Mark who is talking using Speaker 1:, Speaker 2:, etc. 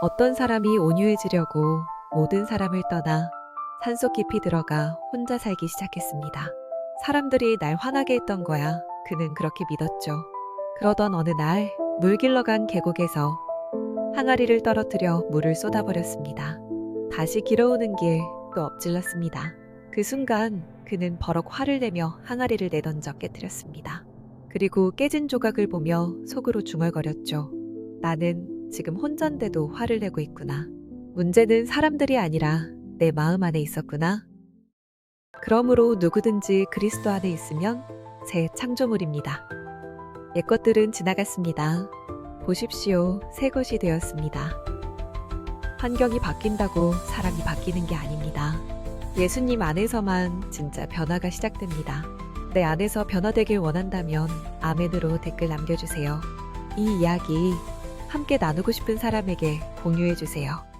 Speaker 1: 어떤 사람이 온유해지려고 모든 사람을 떠나 산속 깊이 들어가 혼자 살기 시작했습니다. 사람들이 날 화나게 했던 거야. 그는 그렇게 믿었죠. 그러던 어느 날, 물 길러 간 계곡에서 항아리를 떨어뜨려 물을 쏟아버렸습니다. 다시 길어오는 길 또 엎질렀습니다. 그 순간 그는 버럭 화를 내며 항아리를 내던져 깨뜨렸습니다. 그리고 깨진 조각을 보며 속으로 중얼거렸죠. 나는 지금 혼잔데도 화를 내고 있구나. 문제는 사람들이 아니라 내 마음 안에 있었구나. 그러므로 누구든지 그리스도 안에 있으면 새 창조물입니다. 옛 것들은 지나갔습니다. 보십시오. 새 것이 되었습니다. 환경이 바뀐다고 사람이 바뀌는 게 아닙니다. 예수님 안에서만 진짜 변화가 시작됩니다. 내 안에서 변화되길 원한다면 아멘으로 댓글 남겨주세요. 이 이야기 함께 나누고 싶은 사람에게 공유해 주세요.